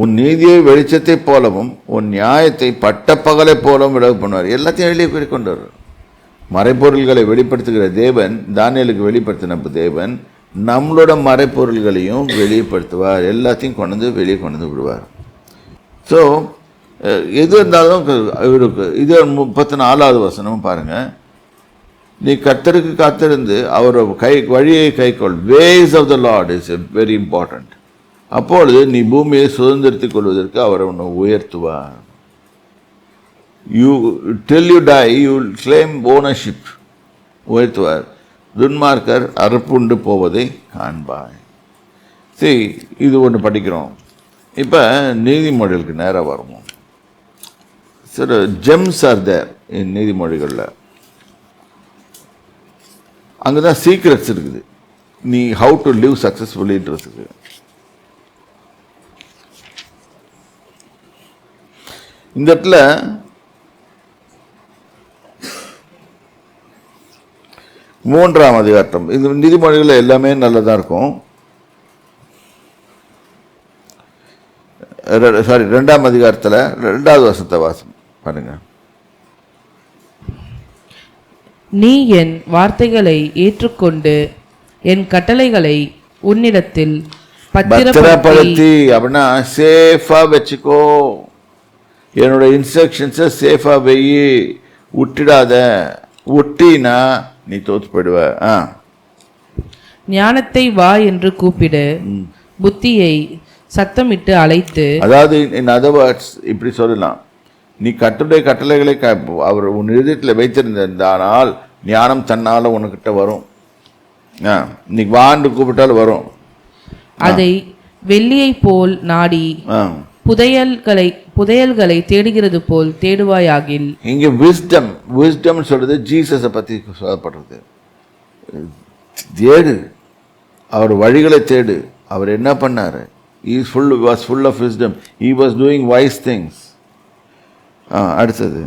உன் நீதியை வெளிச்சத்தை போலவும் உன் நியாயத்தை பட்டப்பகலை போலவும் விலகு பண்ணுவார். எல்லாத்தையும் வெளியே போய் கொண்டு மறைப்பொருள்களை வெளிப்படுத்துகிற தேவன் தானியலுக்கு வெளிப்படுத்தின தேவன் நம்மளோட மறைப்பொருள்களையும் வெளிப்படுத்துவார். எல்லாத்தையும் கொண்டு வந்து வெளியே கொண்டு வந்து விடுவார். ஸோ எது இருந்தாலும் இவருக்கு இது முப்பத்தி நாலாவது வசனமும் பாருங்கள் நீ கத்தருக்கு காத்திருந்து அவர் கை வழியை கைக்கொள். Ways of the Lord is very important அப்பொழுது நீ பூமியை சுதந்திரத்துக் கொள்வதற்கு அவர் உன்னை உயர்த்துவார். You tell you die you claim ownership உயர்த்துவார். துன்மார்க்கர் அறுப்புண்டு போவதை காண்பாய். சரி இது ஒன்று படிக்கிறோம். இப்போ நீதிமொழிகளுக்கு நேராக வருவோம். சில ஜெம்ஸ் ஆர் தேர் நீதிமொழிகளில். அங்கே தான் சீக்ரெட்ஸ் இருக்குது. நீ ஹவு டு லிவ் சக்ஸஸ்ஃபுல்லின்றதுக்கு இந்த இடத்துல மூன்றாம் அதிகாரம். இந்த நீதிமொழிகள் எல்லாமே நல்லதாக இருக்கும். சாரி ரெண்டாம் அதிகாரத்தில் ரெண்டாவது வருஷத்தை வாசம் பாருங்க. நீ என் வார்த்தைகளை ஏற்றுக்கொண்டு என் கட்டளைகளை உன்னிடத்தில் பத்திரப்படுத்தி அப்படின்னா சேஃபா வச்சுக்கோ. என்னோட இன்ஸ்ட்ரக்ஷன்ஸை சேஃபா வெயி விட்டுடாத விட்டினா நீ தோத்து போயிடுவ ஆ. ஞானத்தை வா என்று கூப்பிடு. புத்தியை சத்தமிட்டு அழைத்து. அதாவது இன் அதர் வேர்ட்ஸ் இப்படி சொல்லலாம். நீ கட்டுரை கட்டளைகளை க அவர் உன் இதயத்தில் வைத்திருந்தானால் ஞானம் தன்னால் உனக்கிட்ட வரும். ஆ. நீ வாண்டு கூப்பிட்டாலும் வரும். அதை வெள்ளியைப் போல் நாடி. ஆ. புதையல்களை புதையல்களை தேடுகிறது போல் தேடுவாயாகில். இங்கே விஸ்டம் விஸ்டம் சொல்றது ஜீசஸை பற்றி சொல்லப்படுறது. தேடு. அவர் வழிகளை தேடு. அவர் என்ன பண்ணார்? Is full was full of wisdom he was doing wise things அடுத்தது.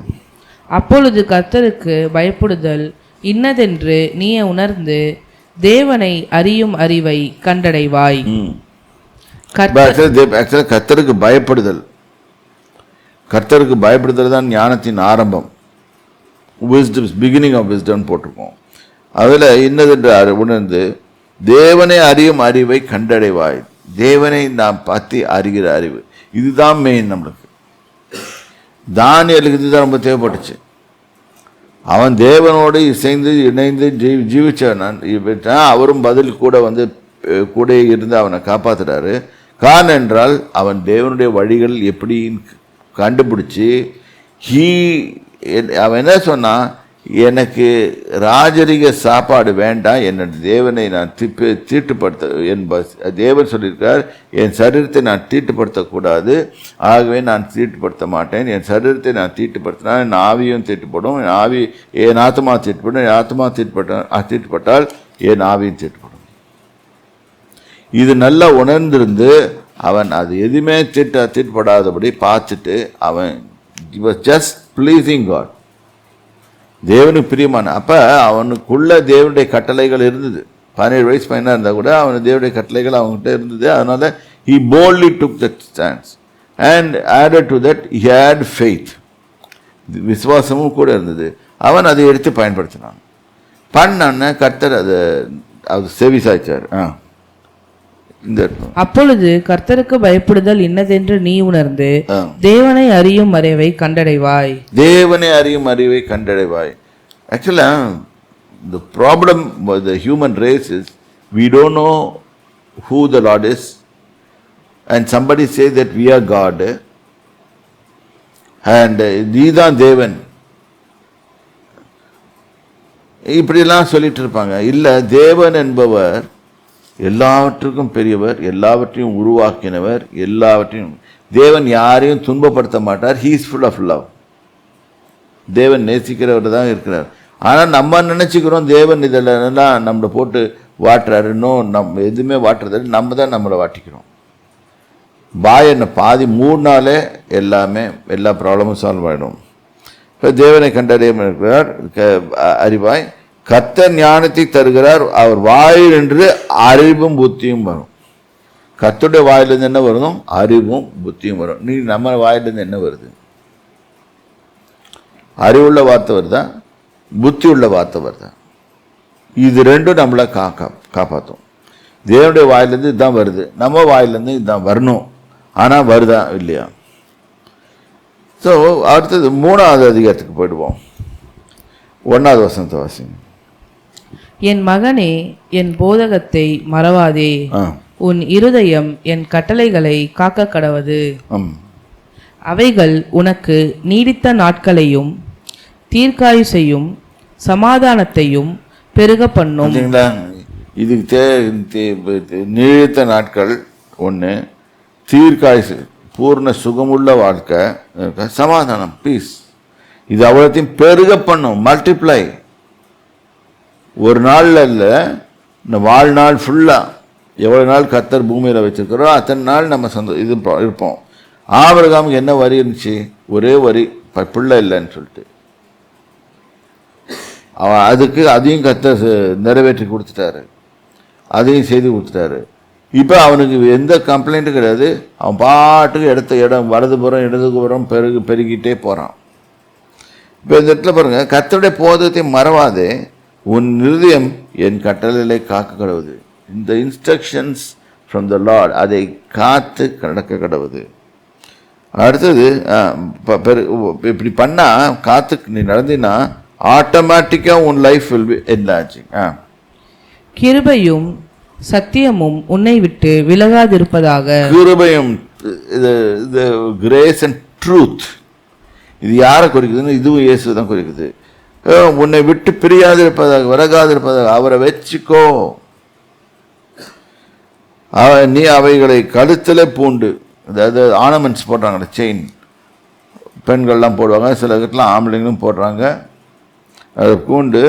அப்பொழுது கர்த்தருக்கு பயப்படுதல் இன்னதென்று நீ உணர்ந்து தேவனை அறியும் அறிவை கண்டடைவாய். ஆக்சுவலாக கர்த்தருக்கு பயப்படுதல். கர்த்தருக்கு பயப்படுதல் தான் ஞானத்தின் ஆரம்பம். விஸ்டம் பிகினிங் ஆஃப் விஸ்டம் போட்டிருக்கோம். அதில் இன்னதென்று அறி- உணர்ந்து தேவனை அறியும் அறிவை கண்டடைவாய். தேவனை நாம் பற்றி அறிகிற அறிவு. இதுதான் மெயின் நம்மளுக்கு. தானியலுக்கு இதுதான் ரொம்ப தேவைப்பட்டுச்சு. அவன் தேவனோடு இசைந்து இணைந்து ஜீவி ஜீவிச்சவன். அவரும் பதில் கூட வந்து கூட இருந்து அவனை காப்பாத்துறாரு. காரணம் என்றால் அவன் தேவனுடைய வழிகள் எப்படின்னு கண்டுபிடிச்சி ஹீ அவன் என்ன சொன்னான் எனக்கு ராஜரிக சாப்பாடு வேண்டாம் என்னோட தேவனை நான் திப்பி தீட்டுப்படுத்த என் பஸ் தேவன் சொல்லியிருக்கார் என் சரீரத்தை நான் தீட்டுப்படுத்தக்கூடாது ஆகவே நான் தீட்டுப்படுத்த மாட்டேன் என் சரீரத்தை நான் தீட்டுப்படுத்தினா என் ஆவியும் தீட்டுப்படும் என் ஆவி என் ஆத்மா தீட்டுப்படும் என் ஆத்மா தீட்டுப்பட்ட தீட்டுப்பட்டால் என் ஆவியும் தீட்டுப்படும். இது நல்லா உணர்ந்திருந்து அவன் அது எதுவுமே திட்ட தீட்டுப்படாதபடி பார்த்துட்டு அவன் ஜஸ்ட் ப்ளீஸிங் காட் தேவனுக்கு பிரியமான அப்போ அவனுக்குள்ள தேவனுடைய கட்டளைகள் இருந்தது. பதினேழு வயசு பையனாக இருந்தால் கூட அவன் தேவனுடைய கட்டளைகள் அவன்கிட்ட இருந்தது. அதனால் he boldly took that stance and added to that he had faith. விசுவாசமும் கூட இருந்தது. அவன் அதை எடுத்து பயன்படுத்தினான். பண்ண கர்த்தர் அதை அது செவி சாய்ச்சார் ஆ. அப்பொழுது கர்த்தருக்கு பயப்படுதல் இன்னதென்று நீ உணர்ந்து. தேவனை அறியும் அறிவை கண்டடைவாய். தேவனை அறியும் அறிவை கண்டடைவாய். The problem with the human race is we don't know who the Lord is. And somebody say that we are God. And uh, நீதான் தேவன். இப்படிலாம் சொல்லிட்டு இருப்பாங்க. இல்லை தேவன் என்பவர் எல்லாவற்றுக்கும் பெரியவர் எல்லாவற்றையும் உருவாக்கினவர் எல்லாவற்றையும் தேவன் யாரையும் துன்பப்படுத்த மாட்டார். ஹீஸ் ஃபுல் ஆஃப் லவ் தேவன் நேசிக்கிறவர் தான் இருக்கிறார். ஆனால் நம்ம நினச்சிக்கிறோம் தேவன் இதெல்லாம் நம்மளை போட்டு வாட்டுறாரு. இன்னும் நம் எதுவுமே வாட்டுறது நம்ம தான் நம்மளை வாட்டிக்கிறோம். பாய் என்ன பாதி நாளே எல்லாமே எல்லா ப்ராப்ளமும் சால்வ் ஆகிடும் இப்போ தேவனை கண்டறிய இருக்கிறார் க- அறிவாய் கத்த ஞானத்தை தருகிறார் அவர் வாயில் என்று அறிவும் புத்தியும் வரும். கத்துடைய வாயிலிருந்து என்ன வரும் அறிவும் புத்தியும் வரும். நீ நம்ம வாயிலிருந்து என்ன வருது? அறிவுள்ள வார்த்தை வருதா? புத்தி உள்ள வார்த்தை வருதா? இது ரெண்டும் நம்மளை காக்கா காப்பாற்றும் தேவனுடைய வாயிலேருந்து இதுதான் வருது. நம்ம வாயிலேருந்து இதுதான் வரணும். ஆனால் வருதா? இல்லையா? ஸோ அடுத்தது மூணாவது அதிகாரத்துக்கு போயிடுவோம். ஒன்றாவது வசனத்தை வாசிங்க. என் மகனே என் போதகத்தை மறவாதே. உன் இருதயம் என் கட்டளைகளை காக்க கடவது அவைகள் உனக்கு நீடித்த நாட்களையும் தீர்க்காயுசையும் சமாதானத்தையும் பெருக பண்ணும் இதுக்கு தே நீடித்த நாட்கள் ஒன்று தீர்க்காயுசு பூர்ண சுகமுள்ள வாழ்க்கை சமாதானம் பீஸ் இது அவ்வளோத்தையும் பெருக பண்ணும் மல்டிப்ளை ஒரு நாளில் இல்லை இந்த வாழ்நாள் ஃபுல்லாக எவ்வளோ நாள் கத்தர் பூமியில் வச்சிருக்கிறோ அத்தனை நாள் நம்ம சந்தோ இது இருப்போம் இருப்போம். ஆபிரகாமுக்கு என்ன வரி இருந்துச்சு? ஒரே வரி பிள்ளை இல்லைன்னு சொல்லிட்டு. அவன் அதுக்கு அதையும் கத்த நிறைவேற்றி கொடுத்துட்டாரு. அதையும் செய்து கொடுத்துட்டாரு. இப்போ அவனுக்கு எந்த கம்ப்ளைண்ட்டும் கிடையாது. அவன் பாட்டுக்கு எடுத்த இடம் வலதுபுறம் இடதுபுறம் பெருகு பெருகிட்டே போகிறான் இப்போ இந்த இடத்துல பாருங்கள் கத்தருடைய போதத்தை மறவாதே. உன் இருதயம் என் கட்டளைகளை காக்க கடவுது இந்த இன்ஸ்ட்ரக்ஷன்ஸ் ஃப்ரம் த லார்ட் அதை காத்து நடக்க கடவுது அடுத்தது இப்படி பண்ணால் காத்து நீ நடந்தினா ஆட்டோமேட்டிக்காக உன் லைஃப் வில் பி என்லார்ஜிங் ஆ. கிருபையும் சத்தியமும் உன்னை விட்டு விலகாதிருப்பதாக. கிருபையும் இது இது கிரேஸ் அண்ட் ட்ரூத் இது யாரை குறிக்குதுன்னு இதுவும் இயேசு தான் குறிக்குது. உன்னை விட்டு பிரியாதிருப்பதாக விலகாதிருப்பதாக அவரை வச்சுக்கோ. அவ நீ அவைகளை கழுத்தில் பூண்டு அதாவது ஆர்னமெண்ட்ஸ் போடுறாங்களே செயின் பெண்கள்லாம் போடுவாங்க சில இடத்துல ஆம்பளைங்களும் போடுறாங்க. அதை பூண்டு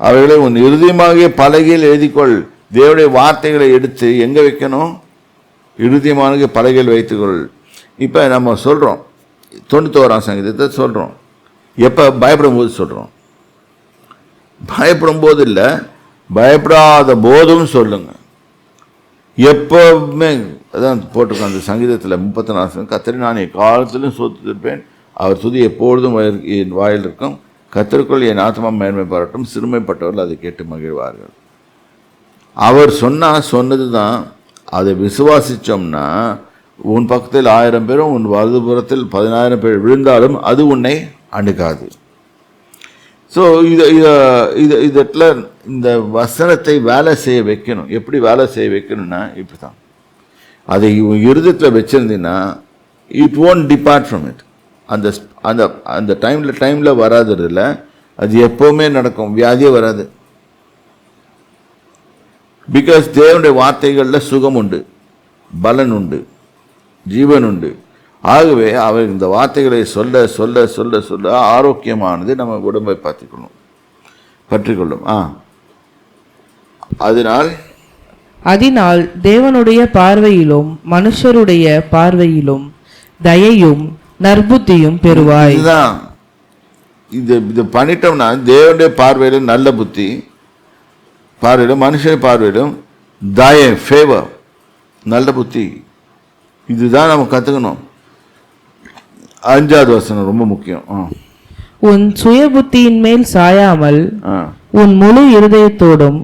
அவைகளை உன் இறுதியமாகிய பலகையில் எழுதிக்கொள். தேவடைய வார்த்தைகளை எடுத்து எங்கே வைக்கணும்? இறுதியமான பலகையில் வைத்துக்கொள். இப்போ நம்ம சொல்கிறோம் தொண்ணூத்தோராம் சங்கீதத்தை சொல்கிறோம் எப்போ? பயப்படும் போது சொல்கிறோம் பயப்படும் போது இல்லை பயப்படாத போதும் சொல்லுங்க. எப்பவுமே அதான் போட்டிருக்கோம் அந்த சங்கீதத்தில் முப்பத்தி நாலு கத்திரி நான் என் காலத்திலும் சொத்துருப்பேன் அவர் துதி எப்பொழுதும் என் வாயில் இருக்கும். கத்தருக்குள் என் ஆத்மா மேன்மை பாராட்டும். சிறுமைப்பட்டவர்கள் அதை கேட்டு மகிழ்வார்கள். அவர் சொன்னால் சொன்னது தான் அதை விசுவாசித்தோம்னா உன் பக்கத்தில் ஆயிரம் பேரும் உன் வலதுபுறத்தில் பதினாயிரம் பேர் விழுந்தாலும் அது உன்னை அணுகாது. ஸோ இதை இதை இது இதில் இந்த வசனத்தை வேலை செய்ய வைக்கணும். எப்படி வேலை செய்ய வைக்கணும்னா இப்படி தான் அதை இருதத்தில் வச்சுருந்தீங்கன்னா வச்சிருந்தீங்கன்னா it won't depart from it அந்த அந்த அந்த டைமில் டைமில் வராதுல அது எப்போவுமே நடக்கும். வியாதியே வராது. பிகாஸ் தேவனுடைய வார்த்தைகளில் சுகம் உண்டு பலன் உண்டு ஜீவன் உண்டு. ஆகவே அவர் இந்த வார்த்தைகளை சொல்ல சொல்ல சொல்ல சொல்ல ஆரோக்கியமானது நம்ம உடம்பை பார்த்துக்கணும். பற்றிக்கொள்ளும். ஆ. அதனால் அதனால் தேவனுடைய பார்வையிலும் மனுஷருடைய பார்வையிலும் தயையும் நற்புத்தியும் பெறுவாய். இதுதான். இது இது பண்ணிட்டோம்னா தேவனுடைய பார்வையிலும் நல்ல புத்தி பார்வையிலும் மனுஷன் பார்வையிலும் தய ஃபேவர் நல்ல புத்தி. இதுதான் நம்ம கற்றுக்கணும் அஞ்சாவது வசனம் ரொம்ப முக்கியம். உன் சுய புத்தியின் மேல் சாயாமல் உன் முழு இருதயத்தோடும்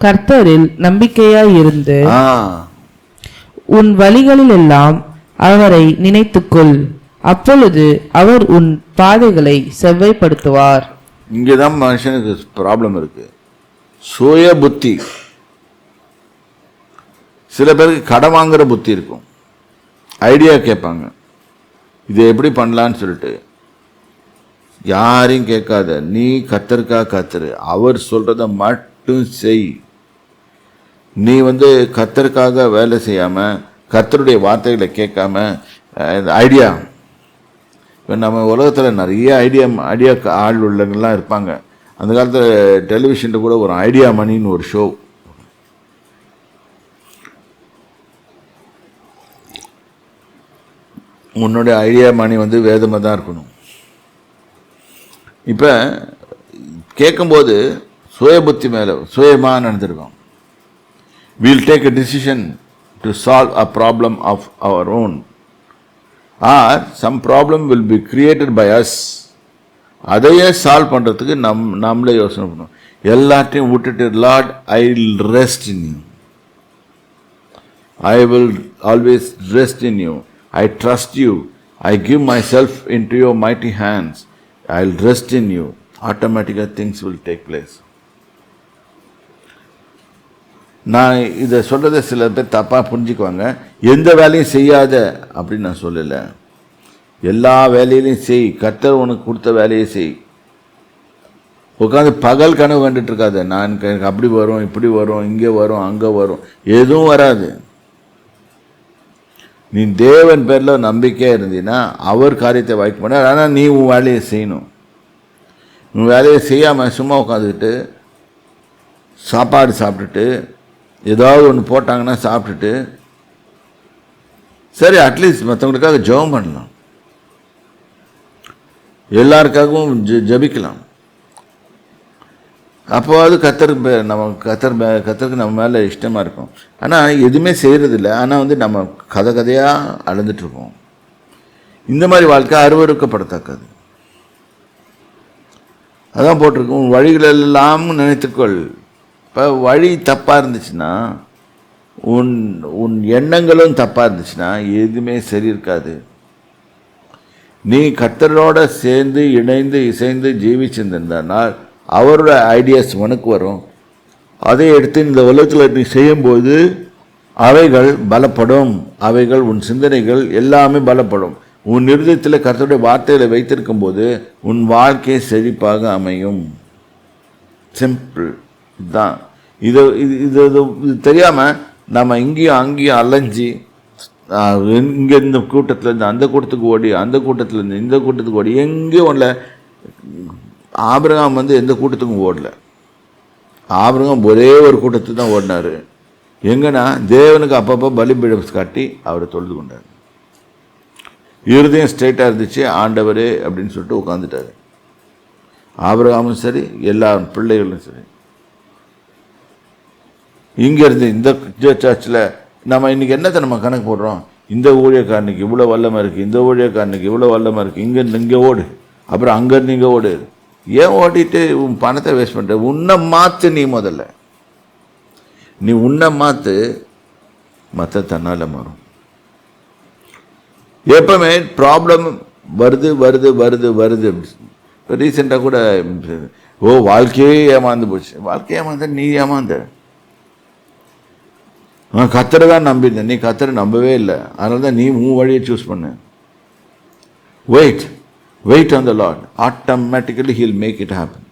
கர்த்தரில் நம்பிக்கையாய் இருந்து உன் வழிகளிலெல்லாம் அவரை நினைத்துக்கொள். அப்பொழுது அவர் உன் பாதைகளை செவ்வைப்படுத்துவார் இங்கே தான் மனுஷனுக்கு ப்ராப்ளம் இருக்கு. சுய புத்தி சில பேருக்கு கடன் வாங்குற புத்தி இருக்கும். ஐடியா கேட்பாங்க. இதை எப்படி பண்ணலான்னு சொல்லிட்டு யாரையும் கேட்காத நீ கத்தருக்கா கத்துரு அவர் சொல்கிறத மட்டும் செய். நீ வந்து கத்தருக்காக வேலை செய்யாமல் கத்தருடைய வார்த்தைகளை கேட்காம ஐடியா இப்போ நம்ம உலகத்தில் நிறைய ஐடியா ஐடியா ஆள் உள்ளவங்கள்லாம் இருப்பாங்க. அந்த காலத்தில் டெலிவிஷனில் கூட ஒரு ஐடியா மணின்னு ஒரு ஷோ உன்னுடைய ஐடியா மணி வந்து வேதமாக தான் இருக்கணும். இப்போ கேட்கும்போது சுய புத்தி மேலே சுயமாக நடந்திருக்கோம் we'll take a decision to solve a problem of our own or some problem will be created by us அதையே சால்வ் பண்ணுறதுக்கு நம் நம்மளே யோசனை பண்ணுவோம் எல்லாத்தையும் விட்டுட்டு Lord I will rest in you I will always rest in you I trust you. I give myself into your mighty hands. I'll rest in you. ஆட்டோமேட்டிக்காக things will take place நான் இதை சொல்கிறத சில பேர் தப்பாக புரிஞ்சுக்குவாங்க. எந்த வேலையும் செய்யாத அப்படின்னு நான் சொல்லலை. எல்லா வேலையிலையும் செய். கர்த்தர் உனக்கு கொடுத்த வேலையை செய். உட்காந்து பகல் கனவு கண்டுட்டு இருக்காது. நான் எனக்கு அப்படி வரும் இப்படி வரும் இங்கே வரும் அங்கே வரும். எதுவும் வராது. நீ தேவன் பேரில் நம்பிக்கையாக இருந்தீன்னா அவர் காரியத்தை வாய்க்க பண்ணார். ஆனால் நீ உன் வேலையை செய்யணும். உன் வேலையை செய்யாமல் சும்மா உட்காந்துக்கிட்டு சாப்பாடு சாப்பிட்டுட்டு ஏதாவது ஒன்று போட்டாங்கன்னா சாப்பிட்டுட்டு சரி அட்லீஸ்ட் மற்றவங்களுக்காக ஜெபம் பண்ணலாம். எல்லாருக்காகவும் ஜெ- ஜெபிக்கலாம். அப்போது கத்தர் நம்ம கத்தர் கத்தருக்கு நம்ம மேலே இஷ்டமாக இருக்கும். ஆனால் எதுவுமே செய்கிறதில்ல ஆனால் வந்து நம்ம கதை கதையாக அழுந்துட்டுருப்போம் இந்த மாதிரி வாழ்க்கை அருவறுக்கப்படத்தக்கது அதான் போட்டிருக்கோம் உன் வழிகளெல்லாம் நினைத்துக்கொள். இப்போ வழி தப்பாக இருந்துச்சுன்னா உன் உன் எண்ணங்களும் தப்பாக இருந்துச்சுன்னா எதுவுமே சரி இருக்காது. நீ கத்தரோட சேர்ந்து இணைந்து இசைந்து ஜீவிச்சிருந்திருந்தனால் அவரோட ஐடியாஸ் உனக்கு வரும். அதை எடுத்து இந்த உலகத்தில் நீ செய்யும்போது அவைகள் பலப்படும். அவைகள் உன் சிந்தனைகள் எல்லாமே பலப்படும். உன் இருதயத்தில் கர்த்தருடைய வார்த்தையில் வைத்திருக்கும் போது உன் வாழ்க்கை செழிப்பாக அமையும். சிம்பிள் இதுதான் இது இது இது இது இது தெரியாமல் நம்ம இங்கேயும் அங்கேயும் அலைஞ்சி இங்கே இந்த கூட்டத்துலேருந்து அந்த கூட்டத்துக்கு ஓடி அந்த கூட்டத்துலேருந்து இந்த கூட்டத்துக்கு ஓடி எங்கேயும் ஓடல ஆபிரகாம் வந்து எந்த கூட்டத்துக்கும் ஓடல. ஆபிரகாம் ஒரே ஒரு கூட்டத்துக்கு தான் ஓடினார். எங்கன்னா தேவனுக்கு அப்பப்போ பலிபீடம் காட்டி அவரை தொழுது கொண்டார். இருதயம் ஸ்ட்ரெயிட்டாக இருந்துச்சு ஆண்டவரே அப்படின்னு சொல்லிட்டு உட்காந்துட்டாரு ஆபிரகாமும் சரி எல்லா பிள்ளைகளும் சரி. இங்கேருந்து இந்த சர்ச்சில் நம்ம இன்றைக்கி என்னத்தை நம்ம கணக்கு போடுறோம்? இந்த ஊழியக்காரனுக்கு இவ்வளோ வல்லமாக இருக்குது இந்த ஊழியக்காரனுக்கு இவ்வளோ வல்லமாக இருக்குது இங்கேருந்து இங்கே ஓடு. அப்புறம் அங்கேருந்து இங்கே ஓடு. ஏன் ஓட்டிட்டு உன் பணத்தை வேஸ்ட் பண்ணுற உன்னை மாற்று நீ முதல்ல. நீ உன்னை மாற்று மற்ற தன்னால் மாறும். எப்பவுமே ப்ராப்ளம் வருது வருது வருது வருது. இப்போ ரீசெண்டாக கூட ஓ வாழ்க்கையே ஏமாந்து போச்சு. வாழ்க்கை ஏமாந்த நீ ஏமாந்த. நான் கத்தரை தான் நம்பியிருந்தேன். நீ கத்தரை நம்பவே இல்லை. அதனால தான் நீ உன் வழியை சூஸ் பண்ண. Wait wait on the Lord automatically he'll make it happen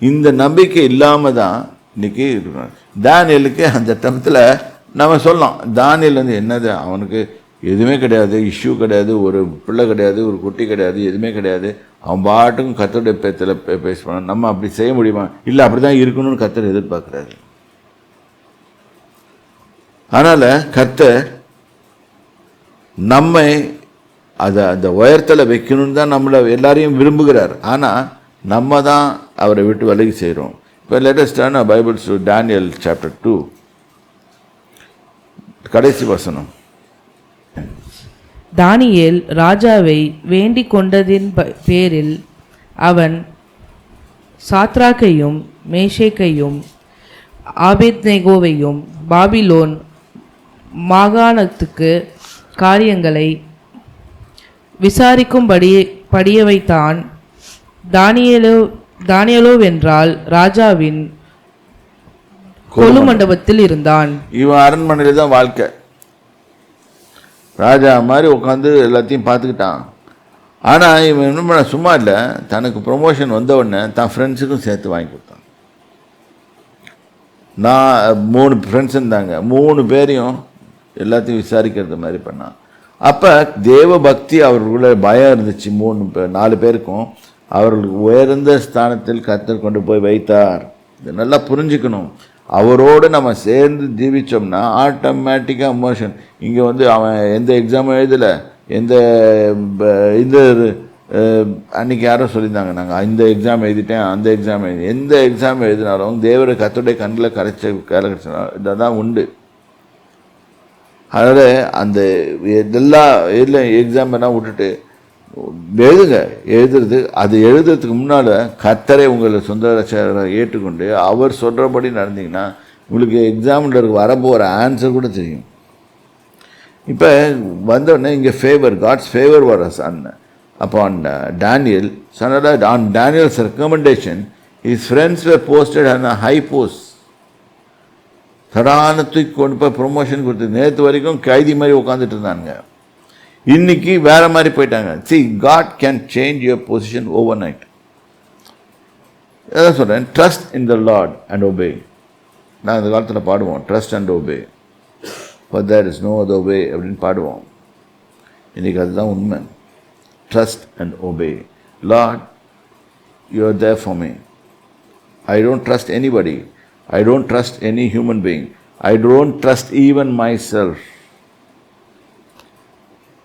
இந்த நம்பிக்கை இல்லாமல் தான் இன்னைக்கு இருக்கிறான் தானியலுக்கு அந்த டமத்தில் நம்ம சொல்லலாம். தானியல் வந்து என்னது? அவனுக்கு எதுவுமே கிடையாது. இஷ்யூ கிடையாது. ஒரு பிள்ளை கிடையாது. ஒரு குட்டி கிடையாது. எதுவுமே கிடையாது. அவன் பாட்டுக்கும் கத்தருடைய பேத்தில் பேசுவான் நம்ம அப்படி செய்ய முடியுமா? இல்லை அப்படி தான் இருக்கணும்னு கத்தர் எதிர்பார்க்குறாரு. அதனால் கத்தர் நம்மை அதை அந்த உயரத்தில் வைக்கணும்னு தான் நம்மளை எல்லாரையும் விரும்புகிறார். ஆனால் நம்ம தான் அவரை விட்டு விலகி செய்கிறோம் இப்போ லேட்டஸ்ட் ஆன பைபிள்ஸ் டேனியல் சாப்டர் டூ கடைசி வசனம். தானியேல் ராஜாவை வேண்டிக் கொண்டதின் ப- பேரில் அவன் சாத்ராக்கையும் மேஷேக்கையும் ஆபேத்னேகோவையும் பாபிலோன் மாகாணத்துக்கு காரியங்களை விசாரிக்கும்படி படிய வைத்தான் தானியேலோ தானியேலோவென்றால் ராஜாவின் கொலு மண்டபத்தில் இருந்தான். இவன் அரண்மனையில் தான் வாழ்க்கை. ராஜா மாதிரி உட்காந்து எல்லாத்தையும் பார்த்துக்கிட்டான். ஆனால் இவன் என்ன பண்ண சும்மா இல்லை. தனக்கு ப்ரொமோஷன் வந்த உடனே தான் ஃப்ரெண்ட்ஸுக்கும் சேர்த்து வாங்கி கொடுத்தான். நான் மூணு ஃப்ரெண்ட்ஸ் இருந்தாங்க. மூணு பேரையும் எல்லாத்தையும் விசாரிக்கிறது மாதிரி பண்ணான். அப்போ தேவ பக்தி அவர்களுக்குள்ள பயம் இருந்துச்சு. மூணு பேர் நாலு பேருக்கும். அவர்களுக்கு உயர்ந்த ஸ்தானத்தில் கத்தர் கொண்டு போய் வைத்தார். இது நல்லா புரிஞ்சுக்கணும். அவரோடு நம்ம சேர்ந்து ஜீவிச்சோம்னா ஆட்டோமேட்டிக்காக மோஷன் இங்கே வந்து அவன் எந்த எக்ஸாமும் எழுதலை. எந்த ப- இந்த அன்றைக்கி அன்னைக்கு யாரோ சொல்லியிருந்தாங்க. நாங்கள் இந்த எக்ஸாம் எழுதிட்டேன் அந்த எக்ஸாம் எழுதி எந்த எக்ஸாம் எழுதினாலும் தேவரை கத்துடைய கண்ணில் கரைச்ச கரைச்சாலும் இதை தான் உண்டு. அதனால் அந்த எல்லா எல்லா எக்ஸாம் எல்லாம் விட்டுட்டு எழுதுங்க. எழுதுறது அது எழுதுறதுக்கு முன்னால் கத்தரை உங்களை சொந்த ஏற்றுக்கொண்டு அவர் சொல்கிறபடி நடந்தீங்கன்னா உங்களுக்கு எக்ஸாமில் வரப்போகிற ஆன்சர் கூட தெரியும். இப்போ வந்தோடனே இங்கே ஃபேவர் காட்ஸ் ஃபேவர் வர சன் அப்பான் டேனியல் சனடா on Daniels recommendation his friends were posted on high post தடான தூக்கி கொண்டு போய் ப்ரொமோஷன் கொடுத்து நேற்று வரைக்கும் கைதி மாதிரி உட்காந்துட்டு இருந்தாங்க இன்னைக்கு வேற மாதிரி போயிட்டாங்க. See God can change your position overnight அதான் சொல்கிறேன் trust in the Lord and obey நான் இந்த காலத்தில் பாடுவோம் trust and obey for there is no other obey அப்படின்னு பாடுவோம். இன்றைக்கி அதுதான் உண்மை. Trust and obey Lord you are there for me I don't trust anybody I don't trust any human being. I don't trust even myself.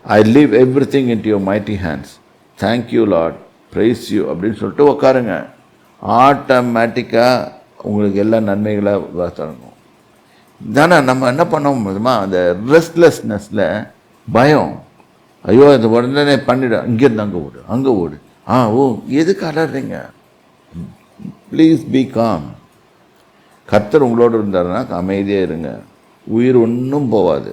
I leave everything into your mighty hands. Thank you, Lord. Praise you. அப்படின்னு சொல்லிட்டு உட்காருங்க ஆட்டோமேட்டிக்காக உங்களுக்கு எல்லா நன்மைகளாக தொடங்கும் தானே நம்ம என்ன பண்ணோம் முடியுமா அந்த ரெஸ்ட்லெஸ்னஸில் பயம் ஐயோ அது உடனே பண்ணிவிடும் இங்கேருந்து அங்கே ஓடு அங்கே ஓடு ஆ ஓ எதுக்கு அலறீங்க ப்ளீஸ் பி காம் கர்த்தர் உங்களோடு இருந்தாருன்னா அமைதியாக இருங்க. உயிர் ஒன்றும் போகாது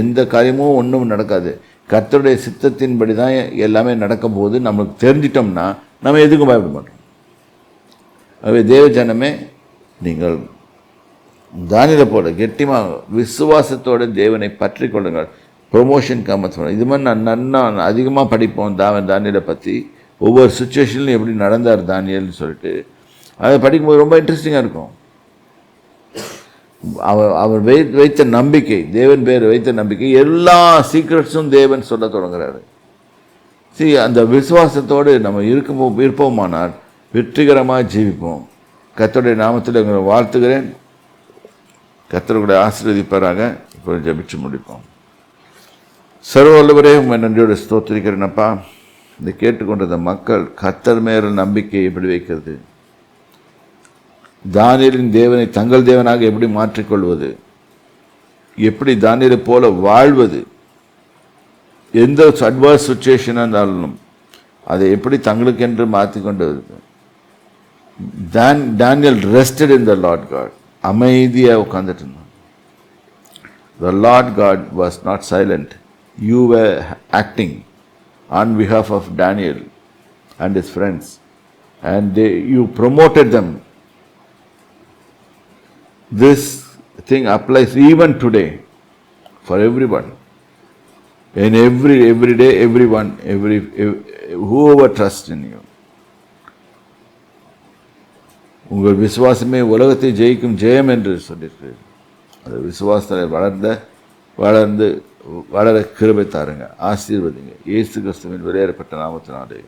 எந்த காரியமும் ஒன்றும் நடக்காது. கர்த்தருடைய சித்தத்தின்படி தான் எல்லாமே நடக்கும் போது நம்மளுக்கு தெரிஞ்சிட்டோம்னா நம்ம எதுக்கும் பயப்பட மாட்டோம். ஆகவே தேவ ஜனமே நீங்கள் தானியலை போல கெட்டிமாக விசுவாசத்தோட தேவனை பற்றி கொள்ளுங்கள். ப்ரொமோஷன் காம இது மாதிரி நான் நன்னா அதிகமாக படிப்போம் தாவன் தானியலை பற்றி ஒவ்வொரு சுச்சுவேஷன்லையும் எப்படி நடந்தார் தானியல்னு சொல்லிட்டு. அதை படிக்கும்போது ரொம்ப இன்ட்ரெஸ்டிங்காக இருக்கும். அவர் அவர் வை வைத்த நம்பிக்கை தேவன் பேர் வைத்த நம்பிக்கை எல்லா சீக்ரெட்ஸும் தேவன் சொல்ல தொடங்குறாரு. சரி அந்த விசுவாசத்தோடு நம்ம இருக்க இருப்போமானால் வெற்றிகரமாக ஜீவிப்போம். கத்தருடைய நாமத்தில் உங்களை வாழ்த்துகிறேன். கத்தருடைய ஆசீர்வதிப்பாராக. இப்போ ஜபிச்சு முடிப்போம். சர்வ உங்கள் உண்மை நன்றியோடு ஸ்தோத்திரிக்கிறேனப்பா இதை கேட்டுக்கொண்டிருந்த மக்கள் கத்தர் மேல நம்பிக்கை எப்படி வைக்கிறது தானியலின் தேவனை தங்கள் தேவனாக எப்படி மாற்றிக்கொள்வது? எப்படி தானியலை போல வாழ்வது? எந்த அட்வர்ஸ் சுச்சுவேஷனாக இருந்தாலும் அதை எப்படி தங்களுக்கென்று மாற்றிக்கொண்டு வருது தான் Daniel rested in the Lord God அமைதியாக உட்காந்துட்டு இருந்தான். The Lord God was not silent you way acting on behalf of Daniel and his friends and they you promoted them This thing applies even today for everyone. In every every day, everyone, every, ev- whoever trusts in you. உங்கள் விசுவாசமே உலகத்தை ஜெயிக்கும் ஜெயம் என்று சொல்லியிருக்கிறீர்கள் அந்த விசுவாசத்தில் வளர்ந்த வளர்ந்து வளர கிருபை தாருங்க ஆசீர்வதிங்க இயேசு கிறிஸ்துவின் வெளியேறப்பட்ட நாமத்தினாலே